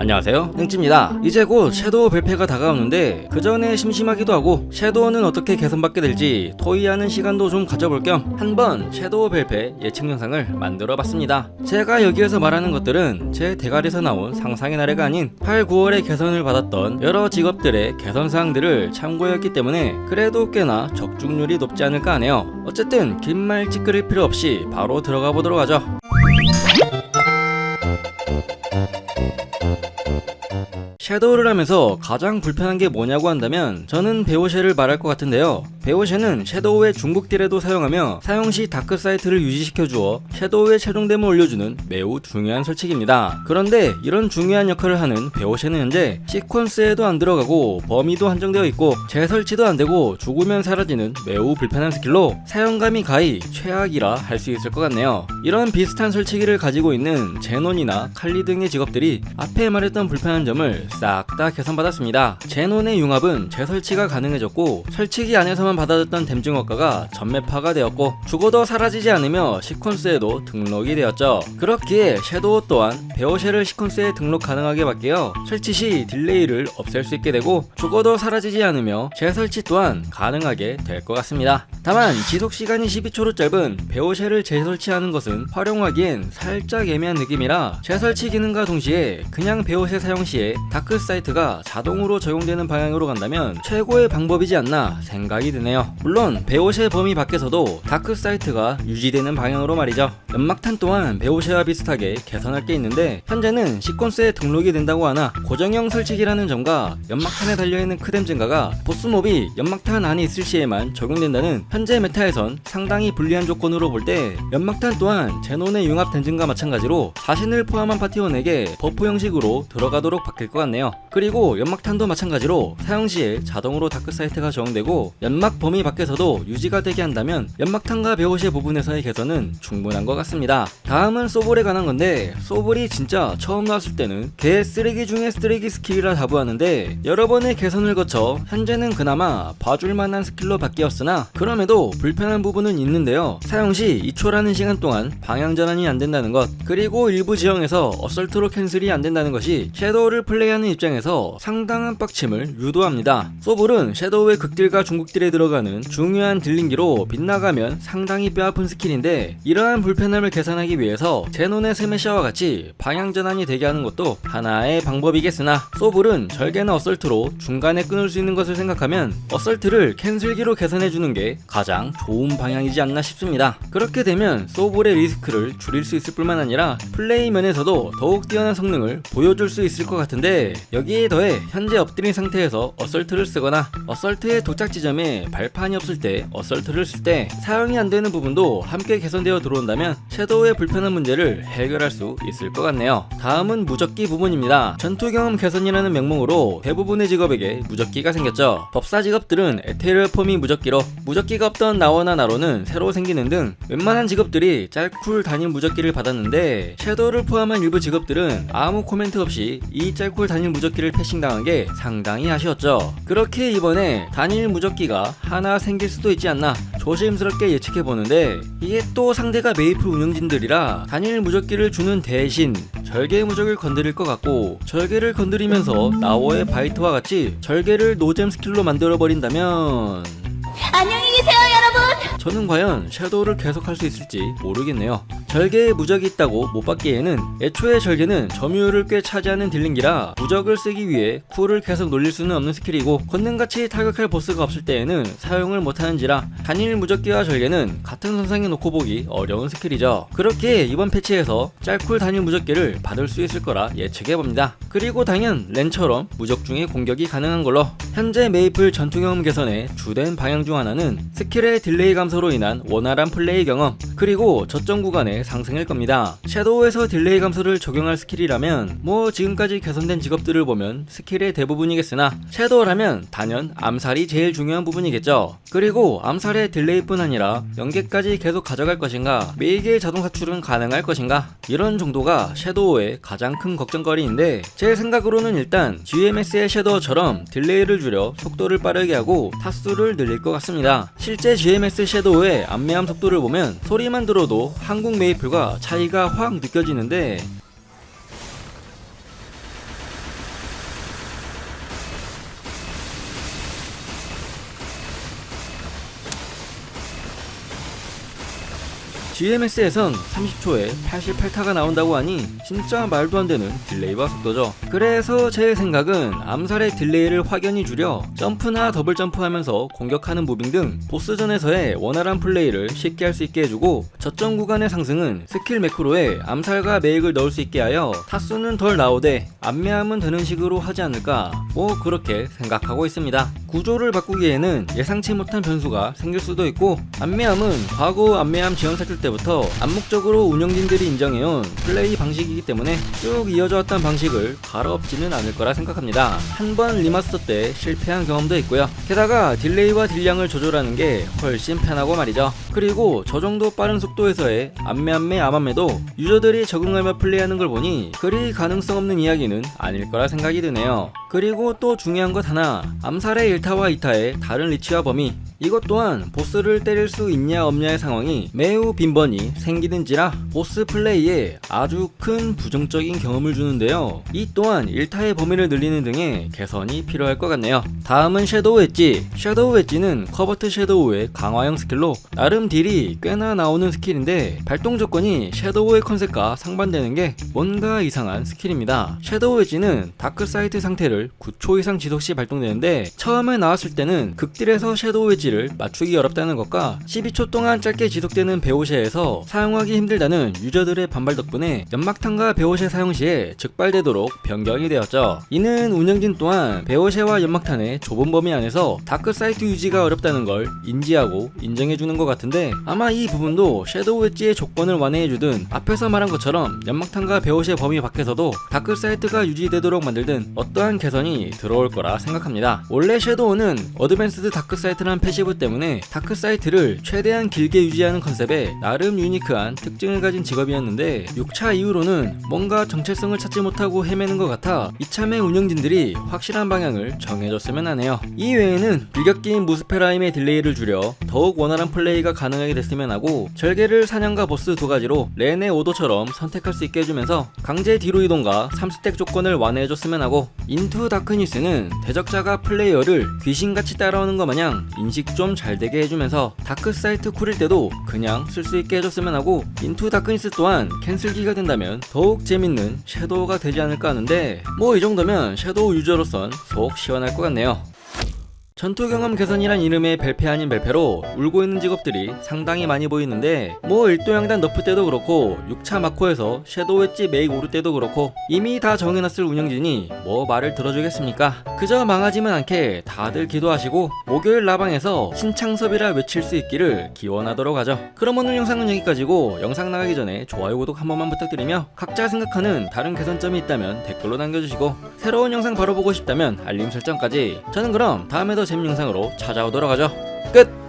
안녕하세요. 능지입니다. 이제 곧 섀도우 발표가 다가오는데 그 전에 심심하기도 하고 섀도우는 어떻게 개선받게 될지 토의하는 시간도 좀 가져볼 겸 한번 섀도우 발표 예측 영상을 만들어 봤습니다. 제가 여기에서 말하는 것들은 제 대가리에서 나온 상상의 나래가 아닌 8, 9월에 개선을 받았던 여러 직업들의 개선 사항들을 참고했기 때문에 그래도 꽤나 적중률이 높지 않을까 하네요. 어쨌든 긴 말 찌끄릴 필요 없이 바로 들어가 보도록 하죠 섀도우를 하면서 가장 불편한 게 뭐냐고 한다면 저는 베오쉐를 말할 것 같은데요. 베오쉐는 섀도우의 중국 딜에도 사용하며 사용 시 다크 사이트를 유지시켜 주어 섀도우의 최종됨을 올려주는 매우 중요한 설치기입니다. 그런데 이런 중요한 역할을 하는 베오쉐는 현재 시퀀스에도 안 들어가고 범위도 한정되어 있고 재설치도 안 되고 죽으면 사라지는 매우 불편한 스킬로 사용감이 가히 최악이라 할 수 있을 것 같네요. 이런 비슷한 설치기를 가지고 있는 제논이나 칼리 등의 직업들이 앞에 말했던 불편한 점을 싹 다 개선받았습니다. 제논의 융합은 재설치가 가능해졌고 설치기 안에서만 받아줬던 댐 증어가가 전매파가 되었고 죽어도 사라지지 않으며 시퀀스에도 등록이 되었죠. 그렇기에 섀도우 또한 베어쉘을 시퀀스에 등록 가능하게 바뀌어 설치 시 딜레이를 없앨 수 있게 되고 죽어도 사라지지 않으며 재설치 또한 가능하게 될 것 같습니다. 다만 지속 시간이 12초로 짧은 베오쉘을 재설치하는 것은 활용하기엔 살짝 애매한 느낌이라 재설치 기능과 동시에 그냥 베오쉘 사용 시에 다크 사이트가 자동으로 적용되는 방향으로 간다면 최고의 방법이지 않나 생각이 드네요. 물론 베오쉘 범위 밖에서도 다크 사이트가 유지되는 방향으로 말이죠. 연막탄 또한 베오쉘와 비슷하게 개선할 게 있는데 현재는 시퀀스에 등록이 된다고 하나 고정형 설치기라는 점과 연막탄에 달려있는 크뎀 증가가 보스몹이 연막탄 안에 있을 시에만 적용된다는 현재 메타에선 상당히 불리한 조건으로 볼 때 연막탄 또한 제논의 융합 덴증과 마찬가지로 자신을 포함한 파티원에게 버프 형식으로 들어가도록 바뀔 것 같네요. 그리고 연막탄도 마찬가지로 사용 시에 자동으로 다크 사이트가 적용되고 연막 범위 밖에서도 유지가 되게 한다면 연막탄과 베오시의 부분에서의 개선은 충분한 것 같습니다. 다음은 소볼에 관한 건데 소볼이 진짜 처음 나왔을 때는 개 쓰레기 중에 쓰레기 스킬이라 자부하는데 여러 번의 개선을 거쳐 현재는 그나마 봐줄 만한 스킬로 바뀌었으나 그럼에도 불편한 부분은 있는데요. 사용 시 2초라는 시간 동안 방향 전환이 안 된다는 것 그리고 일부 지형에서 어설트로 캔슬이 안 된다는 것이 섀도우를 플레이하는 입장에서 상당한 빡침을 유도합니다. 소볼은 섀도우의 극딜과 중국딜에 들 어가는 중요한 딜링기로 빗나가면 상당히 뼈아픈 스킬인데 이러한 불편함을 개선하기 위해서 제논의 세메샤와 같이 방향 전환이 되게 하는 것도 하나의 방법이겠으나 소볼은 절개나 어설트로 중간에 끊을 수 있는 것을 생각하면 어설트를 캔슬기로 개선해주는 게 가장 좋은 방향이지 않나 싶습니다. 그렇게 되면 소볼의 리스크를 줄일 수 있을 뿐만 아니라 플레이 면에서도 더욱 뛰어난 성능을 보여줄 수 있을 것 같은데 여기에 더해 현재 엎드린 상태에서 어설트를 쓰거나 어설트의 도착 지점에 발판이 없을 때 어설트를 쓸 때 사용이 안 되는 부분도 함께 개선되어 들어온다면 섀도우의 불편한 문제를 해결할 수 있을 것 같네요. 다음은 무적기 부분입니다. 전투 경험 개선이라는 명목으로 대부분의 직업에게 무적기가 생겼죠. 법사 직업들은 에테르 폼이 무적기로 무적기가 없던 나워나 나로는 새로 생기는 등 웬만한 직업들이 짤쿨 단일 무적기를 받았는데 섀도우를 포함한 일부 직업들은 아무 코멘트 없이 이 짤쿨 단일 무적기를 패싱당한 게 상당히 아쉬웠죠. 그렇게 이번에 단일 무적기가 하나 생길 수도 있지 않나 조심스럽게 예측해 보는데 이게 또 상대가 메이플 운영진들이라 단일 무적기를 주는 대신 절개 무적을 건드릴 것 같고 절개를 건드리면서 나워의 바이트와 같이 절개를 노잼 스킬로 만들어 버린다면 안녕히 계세요, 여러분. 저는 과연 섀도우를 계속할 수 있을지 모르겠네요. 절개에 무적이 있다고 못 받기에는 애초에 절개는 점유율을 꽤 차지하는 딜링기라 무적을 쓰기 위해 쿨을 계속 놀릴 수는 없는 스킬이고 권능같이 타격할 보스가 없을 때에는 사용을 못하는지라 단일 무적기와 절개는 같은 선상에 놓고 보기 어려운 스킬이죠. 그렇게 이번 패치에서 짤쿨 단일 무적기를 받을 수 있을 거라 예측해봅니다. 그리고 당연 렌처럼 무적 중에 공격이 가능한 걸로 현재 메이플 전투 경험 개선의 주된 방향 중 하나는 스킬의 딜레이 감소로 인한 원활한 플레이 경험 그리고 저점 구간의 상승일 겁니다. 섀도우에서 딜레이 감소를 적용할 스킬이라면 뭐 지금까지 개선된 직업들을 보면 스킬의 대부분이겠으나 섀도우라면 단연 암살이 제일 중요한 부분이겠죠. 그리고 암살의 딜레이뿐 아니라 연계까지 계속 가져갈 것인가 매개의 자동 사출은 가능할 것인가 이런 정도가 섀도우의 가장 큰 걱정거리인데 제 생각으로는 일단 GMS의 섀도우처럼 딜레이를 줄여 속도를 빠르게 하고 타수를 늘릴 것 같습니다. 실제 GMS 섀도우의 안매함 속도를 보면 소리만 들어도 한국 메이플과 차이가 확 느껴지는데 GMS에선 30초에 88타가 나온다고 하니 진짜 말도 안 되는 딜레이와 속도죠. 그래서 제 생각은 암살의 딜레이를 확연히 줄여 점프나 더블 점프하면서 공격하는 무빙 등 보스전에서의 원활한 플레이를 쉽게 할 수 있게 해주고 저점 구간의 상승은 스킬 매크로에 암살과 메익을 넣을 수 있게 하여 타수는 덜 나오되 안매함은 되는 식으로 하지 않을까 뭐 그렇게 생각하고 있습니다. 구조를 바꾸기에는 예상치 못한 변수가 생길 수도 있고 안매함은 과거 안매함 지원 사실 때 부터 암묵적으로 운영진들이 인정해온 플레이 방식이기 때문에 쭉 이어져 왔던 방식을 갈아엎지는 않을 거라 생각합니다. 한 번 리마스터 때 실패한 경험도 있고요. 게다가 딜레이와 딜량을 조절하는 게 훨씬 편하고 말이죠. 그리고 저 정도 빠른 속도에서의 안매안매 암암매도 유저들이 적응하며 플레이하는 걸 보니 그리 가능성 없는 이야기는 아닐 거라 생각이 드네요. 그리고 또 중요한 것 하나 암살의 1타와 2타의 다른 리치와 범위 이것 또한 보스를 때릴 수 있냐 없냐의 상황이 매우 빈번히 생기는지라 보스 플레이에 아주 큰 부정적인 경험을 주는데요. 이 또한 1타의 범위를 늘리는 등의 개선이 필요할 것 같네요. 다음은 섀도우 엣지. 섀도우 엣지는 커버트 섀도우의 강화형 스킬로 나름 딜이 꽤나 나오는 스킬인데 발동 조건이 섀도우의 컨셉과 상반되는 게 뭔가 이상한 스킬입니다. 섀도우 엣지는 다크 사이트 상태를 9초 이상 지속 시 발동되는데 처음에 나왔을 때는 극딜에서 섀도우 엣지 를 맞추기 어렵다는 것과 12초 동안 짧게 지속되는 베오쉐에서 사용하기 힘들다는 유저들의 반발 덕분에 연막탄과 베오쉐 사용 시에 즉발되도록 변경이 되었죠. 이는 운영진 또한 베오쉐와 연막탄의 좁은 범위 안에서 다크 사이트 유지가 어렵다는 걸 인지하고 인정해주는 것 같은데 아마 이 부분도 섀도우 엣지의 조건을 완화해주든 앞에서 말한 것처럼 연막탄과 베오쉐 범위 밖에서도 다크 사이트가 유지되도록 만들든 어떠한 개선이 들어올 거라 생각합니다. 원래 섀도우는 어드밴스드 다크 사이트란 패시 브 때문에 다크 사이트를 최대한 길게 유지하는 컨셉에 나름 유니크한 특징을 가진 직업이었는데 6차 이후로는 뭔가 정체성을 찾지 못하고 헤매는 것 같아 이참에 운영진들이 확실한 방향을 정해줬으면 하네요. 이 외에는 빌격기인 무스페라임의 딜레이를 줄여 더욱 원활한 플레이가 가능하게 됐으면 하고 절개를 사냥과 보스 두 가지로 렌의 오도처럼 선택할 수 있게 해주면서 강제 뒤로 이동과 3스택 조건을 완화해줬으면 하고 인투 다크니스는 대적자가 플레이어를 귀신같이 따라오는 것 마냥 인식 좀 잘 되게 해주면서 다크 사이트 쿨일 때도 그냥 쓸 수 있게 해줬으면 하고 인투 다크니스 또한 캔슬기가 된다면 더욱 재밌는 섀도우가 되지 않을까 하는데 뭐 이 정도면 섀도우 유저로선 속 시원할 것 같네요. 전투 경험 개선이란 이름의 벨페 아닌 벨페로 울고 있는 직업들이 상당히 많이 보이는데 뭐 1도양단 너프 때도 그렇고 6차 마코에서 섀도우 엣지 메이크 오르 때도 그렇고 이미 다 정해놨을 운영진이 뭐 말을 들어주겠습니까? 그저 망하지만 않게 다들 기도하시고 목요일 라방에서 신창섭이라 외칠 수 있기를 기원하도록 하죠. 그럼 오늘 영상은 여기까지고 영상 나가기 전에 좋아요 구독 한 번만 부탁드리며 각자 생각하는 다른 개선점이 있다면 댓글로 남겨주시고 새로운 영상 바로 보고 싶다면 알림 설정까지. 저는 그럼 다음에 더 재밌는 영상으로 찾아오도록 하죠 끝!